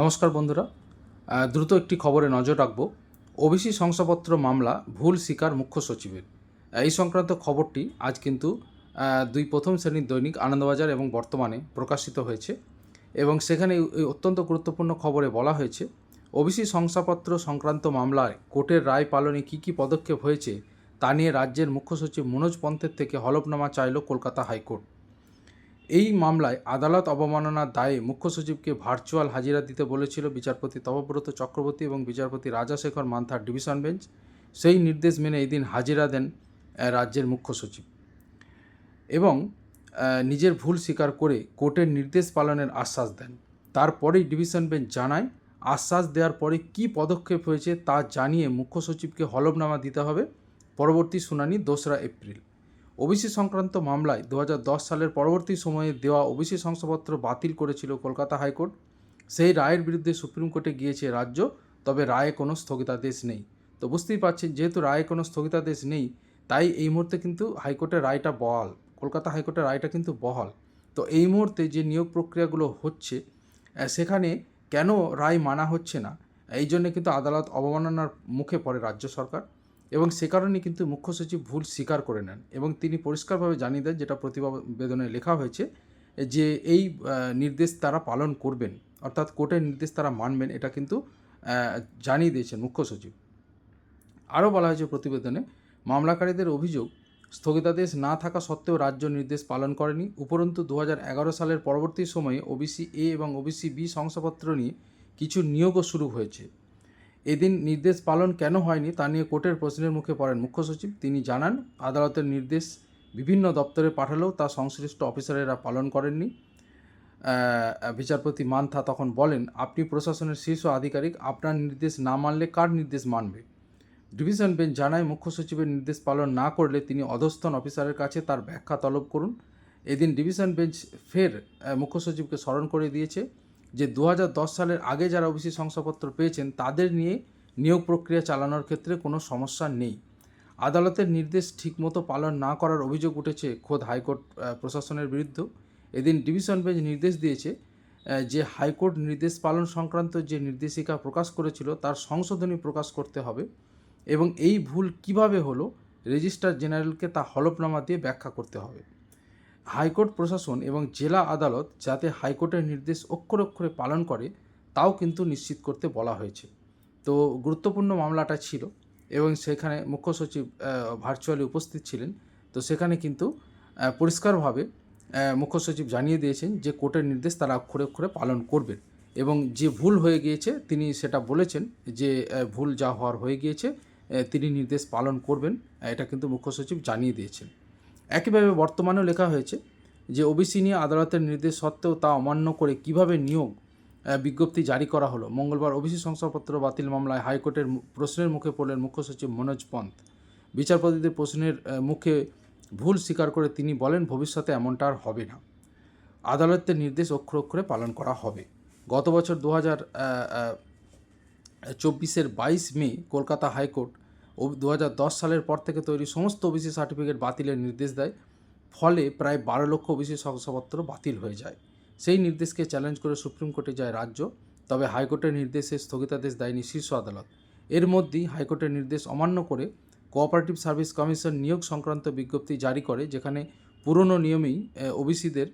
নমস্কার বন্ধুরা। দ্রুত একটি খবরে নজর রাখব। ওবিসি শংসাপত্র মামলা, ভুল স্বীকার মুখ্য সচিবের। এই সংক্রান্ত খবরটি আজ কিন্তু দুই প্রথম শ্রেণির দৈনিক আনন্দবাজার এবং বর্তমানে প্রকাশিত হয়েছে এবং সেখানে এই অত্যন্ত গুরুত্বপূর্ণ খবরে বলা হয়েছে, ওবিসি শংসাপত্র সংক্রান্ত মামলায় কোর্টের রায় পালনে কী কী পদক্ষেপ হয়েছে তা নিয়ে রাজ্যের মুখ্য সচিব মনোজ পন্থের থেকে হলফনামা চাইল কলকাতা হাইকোর্ট। এই মামলায় আদালত অবমাননার দায়ে মুখ্য সচিবকে ভার্চুয়াল হাজিরা দিতে বলেছিল বিচারপতি তপব্রত চক্রবর্তী এবং বিচারপতি রাজাশেখর মান্থার ডিভিশন বেঞ্চ। সেই নির্দেশ মেনে এই দিন হাজিরা দেন রাজ্যের মুখ্য সচিব। এবং নিজের ভুল স্বীকার করে কোর্টের নির্দেশ পালনের আশ্বাস দেন। তারপরেই ডিভিশন বেঞ্চ জানায়, আশ্বাস দেওয়ার পরে কী পদক্ষেপ হয়েছে তা জানিয়ে মুখ্য সচিবকে হলফনামা দিতে হবে। পরবর্তী শুনানি দোসরা এপ্রিল। ওবিসি সংক্রান্ত মামলায় দু হাজার দশ সালের পরবর্তী সময়ে দেওয়া ওবিসি শংসাপত্র বাতিল করেছিল কলকাতা হাইকোর্ট। সেই রায়ের বিরুদ্ধে সুপ্রিম কোর্টে গিয়েছে রাজ্য, তবে রায়ে কোনো স্থগিতাদেশ নেই। তো বুঝতেই পারছেন, যেহেতু রায়ে কোনো স্থগিতাদেশ নেই, তাই এই মুহূর্তে কিন্তু হাইকোর্টের রায়টা বহাল। কলকাতা হাইকোর্টের রায়টা কিন্তু বহাল। তো এই মুহূর্তে যে নিয়োগ প্রক্রিয়াগুলো হচ্ছে সেখানে কেন রায় মানা হচ্ছে না? এই জন্য কিন্তু আদালত অবমাননার মুখে পড়ে রাজ্য সরকার। এবং সে কারণে কিন্তু মুখ্য সচিব ভুল স্বীকার করে নেন এবং তিনি পরিষ্কারভাবে জানিয়ে দেন যেটা প্রতিবেদনে লেখা হয়েছে যে এই নির্দেশ তারা পালন করবেন, অর্থাৎ কোর্টের নির্দেশ তারা মানবেন, এটা কিন্তু জানিয়ে দিয়েছেন মুখ্য সচিব। আরও বলা হয়েছে প্রতিবেদনে, মামলাকারীদের অভিযোগ, স্থগিতাদেশ না থাকা সত্ত্বেও রাজ্য নির্দেশ পালন করেনি। উপরন্তু দু হাজার এগারো সালের পরবর্তী সময়ে ওবিসি এ এবং ওবিসি বি শংসাপত্র নিয়ে কিছু নিয়োগও শুরু হয়েছে। এদিন নির্দেশ পালন কেন হয়নি তা নিয়ে কোর্টের প্রশ্নের মুখে পড়েন মুখ্য সচিব। তিনি জানান, আদালতের নির্দেশ বিভিন্ন দপ্তরে পাঠালেও তা সংশ্লিষ্ট অফিসারেরা পালন করেননি। বিচারপতি মান্থা তখন বলেন, আপনি প্রশাসনের শীর্ষ আধিকারিক, আপনার নির্দেশ না মানলে কার নির্দেশ মানবে? ডিভিশন বেঞ্চ জানায়, মুখ্য সচিবের নির্দেশ পালন না করলে তিনি অধস্তন অফিসারের কাছে তার ব্যাখ্যা তলব করুন। এদিন ডিভিশন বেঞ্চ ফের মুখ্য সচিবকে স্মরণ করে দিয়েছে। যে দু হাজার দশ সালের আগে যারা ওবিসি শংসাপত্র পেয়েছেন, তাদের নিয়ে নিয়োগ প্রক্রিয়া চালানোর ক্ষেত্রে কোনো সমস্যা নেই। আদালতের নির্দেশ ঠিকমতো পালন না করার অভিযোগ উঠেছে খোদ হাইকোর্ট প্রশাসনের বিরুদ্ধে। এদিন ডিভিশন বেঞ্চ নির্দেশ দিয়েছে যে হাইকোর্ট নির্দেশ পালন সংক্রান্ত যে নির্দেশিকা প্রকাশ করেছিল, তার সংশোধনী প্রকাশ করতে হবে এবং এই ভুল কীভাবে হলো, রেজিস্ট্রার জেনারেলকে তা হলফনামা দিয়ে ব্যাখ্যা করতে হবে। হাইকোর্ট প্রশাসন এবং জেলা আদালত যাতে হাইকোর্টের নির্দেশ অক্ষরে অক্ষরে পালন করে, তাও কিন্তু নিশ্চিত করতে বলা হয়েছে। তো গুরুত্বপূর্ণ মামলাটা ছিল এবং সেখানে মুখ্য সচিব ভার্চুয়ালি উপস্থিত ছিলেন। তো সেখানে কিন্তু পরিষ্কারভাবে মুখ্য সচিব জানিয়ে দিয়েছেন যে কোর্টের নির্দেশ তারা অক্ষরে অক্ষরে পালন করবেন এবং যে ভুল হয়ে গিয়েছে, তিনি সেটা বলেছেন যে ভুল যা হওয়ার হয়ে গিয়েছে তিনি নির্দেশ পালন করবেন। এটা কিন্তু মুখ্য সচিব জানিয়ে দিয়েছেন। একইভাবে বর্তমানেও লেখা হয়েছে যে ওবিসি নিয়ে আদালতের নির্দেশ সত্ত্বেও তা অমান্য করে কীভাবে নিয়োগ বিজ্ঞপ্তি জারি করা হলো। মঙ্গলবার ওবিসি শংসাপত্র বাতিল মামলায় হাইকোর্টের প্রশ্নের মুখে পড়লেন মুখ্য সচিব মনোজ পন্থ। বিচারপতিদের প্রশ্নের মুখে ভুল স্বীকার করে তিনি বলেন, ভবিষ্যতে এমনটা আর হবে না। আদালতের নির্দেশ অক্ষর অক্ষরে পালন করা হবে। গত বছর দু হাজার চব্বিশের বাইশ মে কলকাতা হাইকোর্ট দু সালের পর থেকে তৈরি সমস্ত ওবিসি সার্টিফিকেট বাতিলের নির্দেশ দেয়। ফলে প্রায় বারো লক্ষ ওবিসি শংসাপত্র বাতিল হয়ে যায়। সেই নির্দেশকে চ্যালেঞ্জ করে সুপ্রিম কোর্টে যায় রাজ্য, তবে হাইকোর্টের নির্দেশে স্থগিতাদেশ দেয়নি শীর্ষ আদালত। এর মধ্যেই হাইকোর্টের নির্দেশ অমান্য করে কোঅপারেটিভ সার্ভিস কমিশন নিয়োগ সংক্রান্ত বিজ্ঞপ্তি জারি করে, যেখানে পুরনো নিয়মেই ওবিসিদের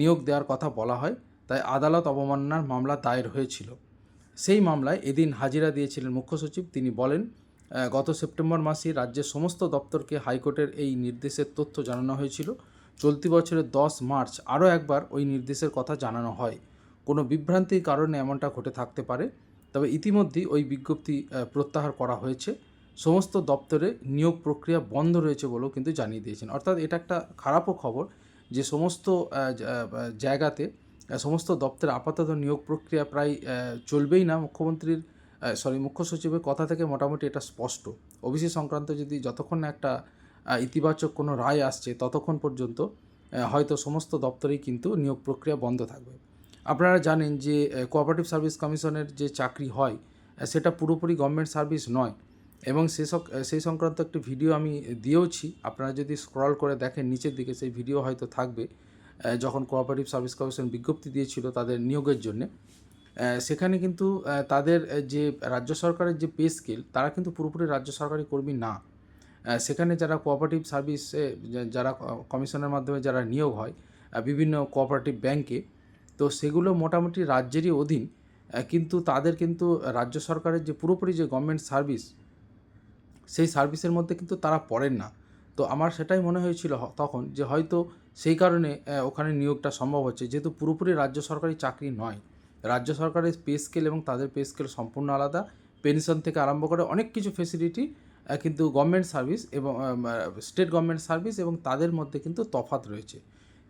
নিয়োগ দেওয়ার কথা বলা হয়। তাই আদালত অবমাননার মামলা দায়ের হয়েছিল। সেই মামলায় এদিন হাজিরা দিয়েছিলেন মুখ্য সচিব। তিনি বলেন গত সেপ্টেম্বর মাসে রাজ্যের সমস্ত দপ্তরকে হাইকোর্টের এই নির্দেশের তথ্য জানানো হয়েছিল। চলতি বছরের দশ মার্চ আরও একবার ওই নির্দেশের কথা জানানো হয়। কোনো বিভ্রান্তির কারণে এমনটা ঘটে থাকতে পারে। তবে ইতিমধ্যেই ওই বিজ্ঞপ্তি প্রত্যাহার করা হয়েছে। সমস্ত দপ্তরে নিয়োগ প্রক্রিয়া বন্ধ রয়েছে বলেও কিন্তু জানিয়ে দিয়েছেন। অর্থাৎ এটা একটা খারাপও খবর যে সমস্ত জায়গাতে সমস্ত দপ্তরে আপাতত নিয়োগ প্রক্রিয়া প্রায় চলবেই না। মুখ্যমন্ত্রীর সরি মুখ্য সচিবের কথা থেকে মোটামুটি এটা স্পষ্ট। ওবিসি সংক্রান্ত যদি যতক্ষণ না একটা ইতিবাচক কোনো রায় আসছে, ততক্ষণ পর্যন্ত হয়তো সমস্ত দপ্তরেই কিন্তু নিয়োগ প্রক্রিয়া বন্ধ থাকবে। আপনারা জানেন যে কোঅপারেটিভ সার্ভিস কমিশনের যে চাকরি হয় সেটা পুরোপুরি গভর্নমেন্ট সার্ভিস নয়। এবং সে সেই সংক্রান্ত একটি ভিডিও আমি দিয়েওছি। আপনারা যদি স্ক্রল করে দেখেন, নিচের দিকে সেই ভিডিও হয়তো থাকবে যখন কোঅপারেটিভ সার্ভিস কমিশন বিজ্ঞপ্তি দিয়েছিল তাদের নিয়োগের জন্য। সেখানে কিন্তু তাদের যে রাজ্য সরকারের যে পে স্কেল, তারা কিন্তু পুরোপুরি রাজ্য সরকারি কর্মী না। সেখানে যারা কোঅপারেটিভ সার্ভিসে যারা কমিশনের মাধ্যমে যারা নিয়োগ হয় বিভিন্ন কোঅপারেটিভ ব্যাংকে তো সেগুলো মোটামুটি রাজ্যেরই অধীন। কিন্তু তাদের কিন্তু রাজ্য সরকারের যে পুরোপুরি যে গভর্নমেন্ট সার্ভিস সেই সার্ভিসের মধ্যে কিন্তু তারা পড়েন না। তো আমার সেটাই মনে হয়েছিল তখন যে হয়তো সেই কারণে ওখানে নিয়োগটা সম্ভব হচ্ছে, যেহেতু পুরোপুরি রাজ্য সরকারি চাকরি নয়। রাজ্য সরকারের পে স্কেল এবং তাদের পে স্কেল সম্পূর্ণ আলাদা। পেনশন থেকে আরম্ভ করে অনেক কিছু ফেসিলিটি কিন্তু গভর্নমেন্ট সার্ভিস এবং স্টেট গভর্নমেন্ট সার্ভিস এবং তাদের মধ্যে কিন্তু তফাৎ রয়েছে।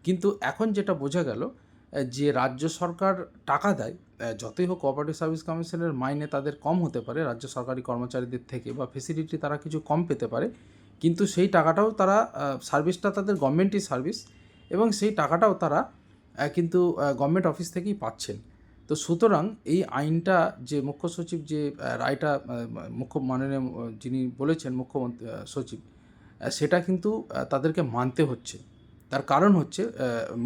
কিন্তু এখন যেটা বোঝা গেল যে রাজ্য সরকার টাকা দেয় যতই হোক কোঅপারেটিভ সার্ভিস কমিশনের মাইনে তাদের কম হতে পারে, রাজ্য সরকারি কর্মচারীদের থেকে বা ফেসিলিটি তারা কিছু কম পেতে পারে, কিন্তু সেই টাকাটাও তারা সার্ভিসটা তাদের গভর্নমেন্টই সার্ভিস এবং সেই টাকাটাও তারা কিন্তু গভর্নমেন্ট অফিস থেকেই পাচ্ছেন। তো সুতরাং এই আইনটা যে মুখ্য সচিব যে রায়টা মুখ্য মাননীয় যিনি বলেছেন মুখ্যমন্ত্রী সচিব সেটা কিন্তু তাদেরকে মানতে হচ্ছে। তার কারণ হচ্ছে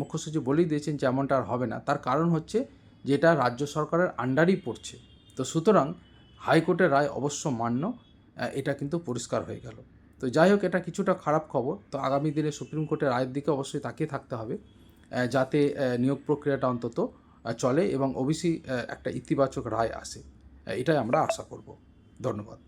মুখ্য সচিব বলেই দিয়েছেন যে এমনটা আর হবে না। তার কারণ হচ্ছে যে এটা রাজ্য সরকারের আন্ডারই পড়ছে। তো সুতরাং হাইকোর্টের রায় অবশ্য মান্য এটা কিন্তু পরিষ্কার হয়ে গেল। তো যাই হোক, এটা কিছুটা খারাপ খবর। তো আগামী দিনে সুপ্রিম কোর্টের রায়ের দিকে অবশ্যই তাকিয়ে থাকতে হবে যাতে নিয়োগ প্রক্রিয়াটা অন্তত চলে এবং ওবিসি একটা ইতিবাচক রায় আসে। এটাই আমরা আশা করব। ধন্যবাদ।